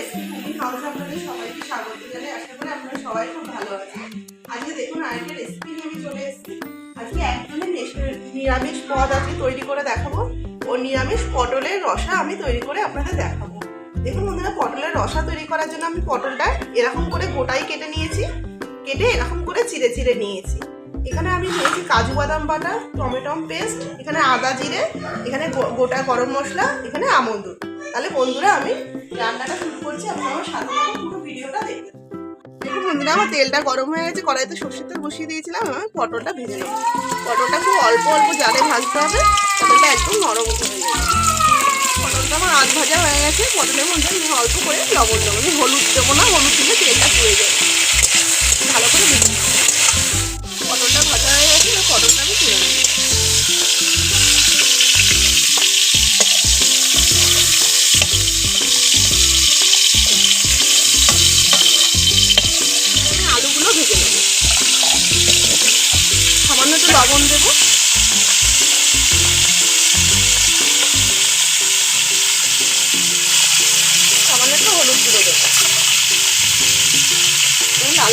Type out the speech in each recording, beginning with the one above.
SP cooking হাউসে আপনাদের সবাইকে স্বাগত জানাই। আশা করি আপনারা সবাই খুব ভালো আছেন। আজকে দেখুন আরেকটা রেসিপি নিয়ে আমি চলে এসেছি। আজকে একদমই নিরামিষ পদ আজকে তৈরি করে দেখাবো। ও নিরামিষ পটলের রসা আমি তৈরি করে আপনাদের দেখাবো। দেখুন বন্ধুরা, পটলের রসা তৈরি করার জন্য আমি পটলটা এরকম করে গোটাই কেটে নিয়েছি। কেটে এরকম করে চিড়ে চিড়ে নিয়েছি। এখানে আমি নিয়েছি কাজু বাদাম বাটা, টমেটো পেস্ট, এখানে আদা জিরে, এখানে গোটা গরম মশলা, এখানে দুধ। তাহলে বন্ধুরা আমি বন্ধুরা, আমার তেলটা গরম হয়ে গেছে, কড়াইতে সর্ষের তেল বসিয়ে দিয়েছিলাম, আমি পটলটা ভেজে নেব। পটলটা খুব অল্প অল্প জালে ভাজতে হবে, পটলটা একদম নরম করে নেব পটলটা আমার আধ ভাজা হয়ে গেছে, পটলের মধ্যে আমি অল্প করে লবণ দেবো, আমি হলুদ দেবো না, হলুদ দিলে তেলটা পুড়ে যাবে। ভালো করে ভেজে নেব।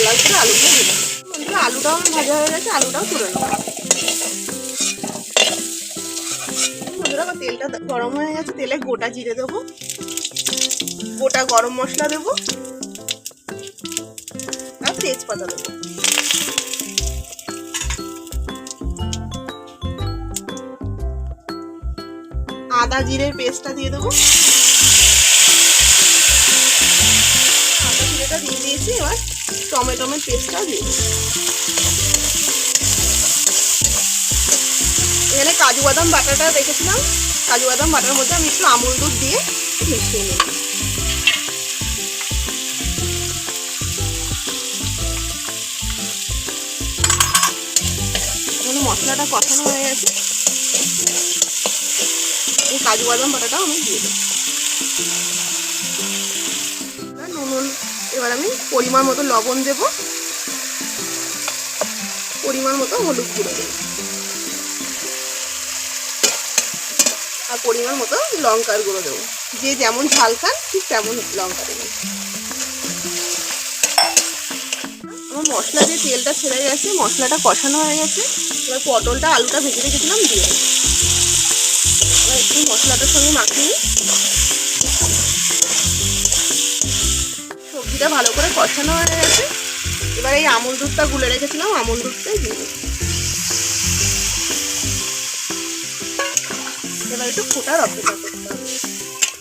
লাল লাল করে বন্ধুরা আলুটাও ভাজা হয়ে গেছে, আলুটাও তুলে নেব। বন্ধুরা, আমার তেলটা গরম হয়ে গেছে, তেলে গোটা জিরে দেবো, গোটা গরম মশলা দেবো, আর তেজপাতা দেবো। আদা জিরের পেস্টটা দিয়ে দেবো। আদা জিরেটা দিয়ে দিয়েছি, এবার টমেটোমের পেস্টটাও দিয়ে এখানে কাজু বাদাম বাটাটা রেখেছিলাম কাজু বাদাম বাটার মধ্যে আমি একটু আমুল দুধ দিয়ে মিশিয়ে নিই মশলাটা কষানো হয়ে গেছে। এই কাজু বাদাম বাটাটাও আমি দিয়ে নুন এবার আমি পরিমাণ মতো লবণ দেব। পরিমাণ মতো হলুদ গুঁড়ো দেবো। আর পরিমাণ মতো লঙ্কার গুঁড়ো দেবো। যে যেমন ঝাল খান, ঠিক তেমন লঙ্কা দেবেন আমার মশলা দিয়ে তেলটা ছেড়ে গেছে, মশলাটা কষানো হয়ে গেছে। এবার পটলটা আলুটা ভেজে রেখেছিলাম দিয়ে দেবো এবার একটু মশলাটার সঙ্গে মাখিয়ে সবজিটা ভালো করে কষানো হয়ে গেছে। এবার এই আমুল দুধটা গুলে রেখেছিলাম, আমুল দুধটাই দিয়ে এবার একটু ফোটার অপেক্ষা করতে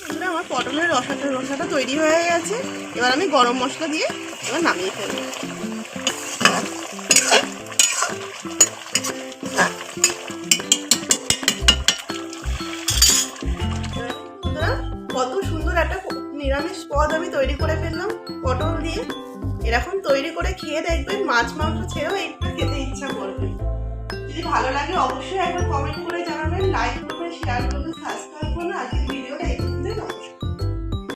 হবে। আমার পটলের রসাটা রসাটা তৈরি হয়ে গেছে। এবার আমি গরম মশলা দিয়ে এবার নামিয়ে ফেলব। নিরামিষ পদ আমি তৈরি করে ফেললাম, পটল দিয়ে। এরকম তৈরি করে খেয়ে দেখবেন মাছ, মাংস ছেড়েও একটু খেতে ইচ্ছা করবে। যদি ভালো লাগে অবশ্যই একবার কমেন্ট করে জানাবেন লাইক করবেন শেয়ার করবেন সাবস্ক্রাইব